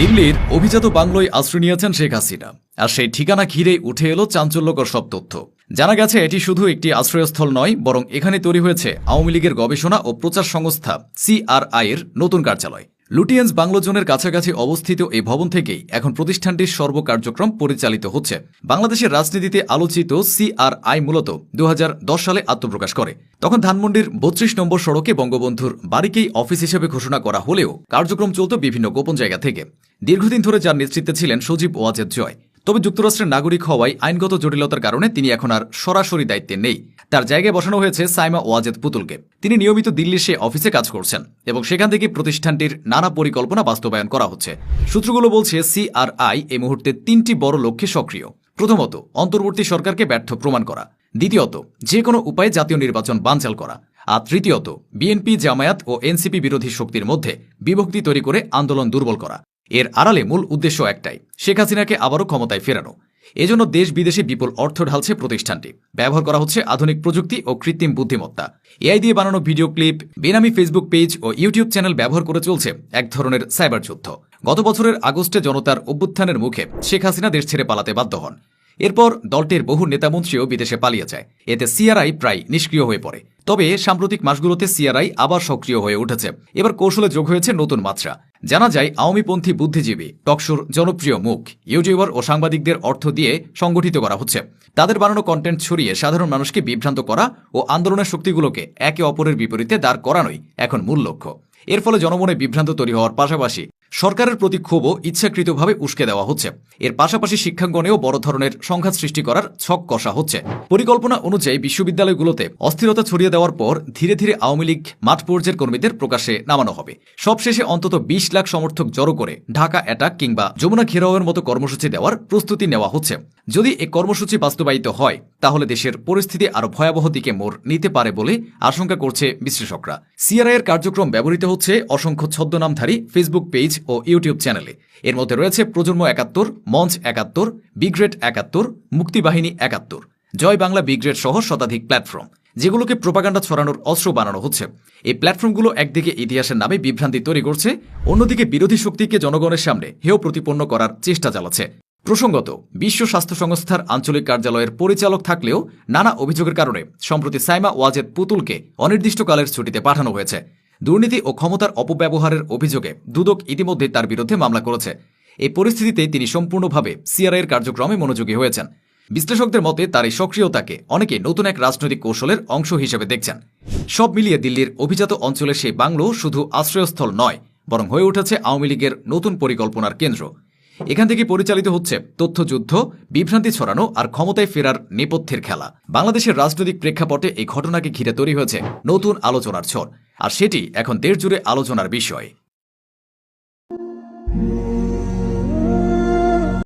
দিল্লির অভিজাত বাংলোয় আশ্রয় নিয়েছেন শেখ হাসিনা। আর সেই ঠিকানা ঘিরে উঠে এলো চাঞ্চল্যকর সব তথ্য। জানা গেছে, এটি শুধু একটি আশ্রয়স্থল নয়, বরং এখানে তৈরি হয়েছে আওয়ামী লীগের গবেষণা ও প্রচার সংস্থা সিআরআই এর নতুন কার্যালয়। লুটিয়েন্স বাংলো জোনের কাছাকাছি অবস্থিত এই ভবন থেকেই এখন প্রতিষ্ঠানটির সর্বকার্যক্রম পরিচালিত হচ্ছে। বাংলাদেশের রাজনীতিতে আলোচিত সিআরআই মূলত দু হাজার দশ সালে আত্মপ্রকাশ করে। তখন ধানমন্ডির বত্রিশ নম্বর সড়কে বঙ্গবন্ধুর বাড়িকেই অফিস হিসেবে ঘোষণা করা হলেও কার্যক্রম চলত বিভিন্ন গোপন জায়গা থেকে। দীর্ঘদিন ধরে যার নেতৃত্বে ছিলেন সজীব ওয়াজেদ জয়। তবে যুক্তরাষ্ট্রের নাগরিক হওয়ায় আইনগত জটিলতার কারণে তিনি এখন আর সরাসরি দায়িত্বে নেই। তার জায়গায় বসানো হয়েছে সাইমা ওয়াজেদ পুতুলকে। তিনি নিয়মিত দিল্লির সে অফিসে কাজ করছেন এবং সেখান থেকে প্রতিষ্ঠানটির নানা পরিকল্পনা বাস্তবায়ন করা হচ্ছে। সূত্রগুলো বলছে, সিআরআই এই মুহূর্তে তিনটি বড় লক্ষ্যে সক্রিয়। প্রথমত, অন্তর্বর্তী সরকারকে ব্যর্থ প্রমাণ করা। দ্বিতীয়ত যে কোনো উপায়ে জাতীয় নির্বাচন বানচাল করা। আর তৃতীয়ত, বিএনপি জামায়াত ও এনসিপি বিরোধী শক্তির মধ্যে বিভক্তি তৈরি করে আন্দোলন দুর্বল করা। এর আড়ালে মূল উদ্দেশ্য একটাই, শেখ হাসিনাকে আবারও ক্ষমতায় ফেরানো। এজন্য দেশ বিদেশে বিপুল অর্থ ঢালছে প্রতিষ্ঠানটি। ব্যবহার করা হচ্ছে আধুনিক প্রযুক্তি ও কৃত্রিম বুদ্ধিমত্তা। এআই দিয়ে বানানো ভিডিও ক্লিপ, বেনামি ফেসবুক পেজ ও ইউটিউব চ্যানেল ব্যবহার করে চলছে এক ধরনের সাইবার যুদ্ধ। গত বছরের আগস্টে জনতার অভ্যুত্থানের মুখে শেখ হাসিনা দেশ ছেড়ে পালাতে বাধ্য হন। এরপর দলটির বহু নেতামন্ত্রীও বিদেশে পালিয়ে যায়। এতে সিআরআই প্রায় নিষ্ক্রিয় হয়ে পড়ে। তবে সাম্প্রতিক মাসগুলোতে সিআরআই আবার সক্রিয় হয়ে উঠেছে। এবার কৌশলে যোগ হয়েছে নতুন মাত্রা। জানা যায়, আওয়ামীপন্থী বুদ্ধিজীবী টকশোর জনপ্রিয় মুখ, ইউটিউবার ও সাংবাদিকদের অর্থ দিয়ে সংগঠিত করা হচ্ছে। তাদের বানানো কন্টেন্ট ছড়িয়ে সাধারণ মানুষকে বিভ্রান্ত করা ও আন্দোলনের শক্তিগুলোকে একে অপরের বিপরীতে দাঁড় করানোই এখন মূল লক্ষ্য। এর ফলে জনমনে বিভ্রান্ত তৈরি হওয়ার পাশাপাশি সরকারের প্রতি ক্ষোভও ইচ্ছাকৃতভাবে উস্কে দেওয়া হচ্ছে। এর পাশাপাশি শিক্ষাঙ্গনেও বড় ধরনের সংঘাত সৃষ্টি করার ছক কষা হচ্ছে। পরিকল্পনা অনুযায়ী বিশ্ববিদ্যালয়গুলোতে অস্থিরতা ছড়িয়ে দেওয়ার পর ধীরে ধীরে আওয়ামী লীগ মাঠ পর্যায়ের কর্মীদের প্রকাশে নামানো হবে। সবশেষে অন্তত বিশ লাখ সমর্থক জড়ো করে ঢাকা অ্যাটাক কিংবা যমুনা ঘেরাওয়ের মতো কর্মসূচি দেওয়ার প্রস্তুতি নেওয়া হচ্ছে। যদি এ কর্মসূচি বাস্তবায়িত হয়, তাহলে দেশের পরিস্থিতি আরও ভয়াবহ দিকে মোড় নিতে পারে বলে আশঙ্কা করছে বিশ্লেষকরা। সিআরআই এর কার্যক্রম ব্যবহৃত হচ্ছে অসংখ্য ছদ্মনামধারী ফেসবুক পেজ ও ইউটিউব চ্যানেলে এর মধ্যে রয়েছে প্রজন্ম একাত্তর, মঞ্চ একাত্তর বিগ্রেড একাত্তর, মুক্তিবাহিনী একাত্তর। জয় বাংলা বিগ্রেড সহ শতাধিক প্ল্যাটফর্ম যেগুলোকে প্রোপাগান্ডা ছড়ানোর অস্ত্র বানানো হচ্ছে। এই প্ল্যাটফর্মগুলো একদিকে ইতিহাসের নামে বিভ্রান্তি তৈরি করছে, অন্যদিকে বিরোধী শক্তিকে জনগণের সামনে হেয় প্রতিপন্ন করার চেষ্টা চালাচ্ছে। প্রসঙ্গত, বিশ্ব স্বাস্থ্য সংস্থার আঞ্চলিক কার্যালয়ের পরিচালক থাকলেও নানা অভিযোগের কারণে সম্প্রতি সাইমা ওয়াজেদ পুতুলকে অনির্দিষ্টকালের ছুটিতে পাঠানো হয়েছে। দুর্নীতি ও ক্ষমতার অপব্যবহারের অভিযোগে দুদক ইতিমধ্যে তার বিরুদ্ধে মামলা করেছে। এই পরিস্থিতিতে তিনি সম্পূর্ণভাবে সিআরআইয়ের কার্যক্রমে মনোযোগী হয়েছেন। বিশ্লেষকদের মতে তার এই সক্রিয়তাকে অনেকে নতুন এক রাজনৈতিক কৌশলের অংশ হিসেবে দেখছেন। সব মিলিয়ে দিল্লির অভিজাত অঞ্চলের সেই বাংলো শুধু আশ্রয়স্থল নয়, বরং হয়ে উঠেছে আওয়ামী লীগের নতুন পরিকল্পনার কেন্দ্র। এখান থেকে পরিচালিত হচ্ছে তথ্যযুদ্ধ, বিভ্রান্তি ছড়ানো আর ক্ষমতায় ফেরার নেপথ্যের খেলা। বাংলাদেশের রাজনৈতিক প্রেক্ষাপটে এই ঘটনাকে ঘিরে তৈরি হয়েছে নতুন আলোচনার ছড় আর সেটি এখন দেশ জুড়ে আলোচনার বিষয়।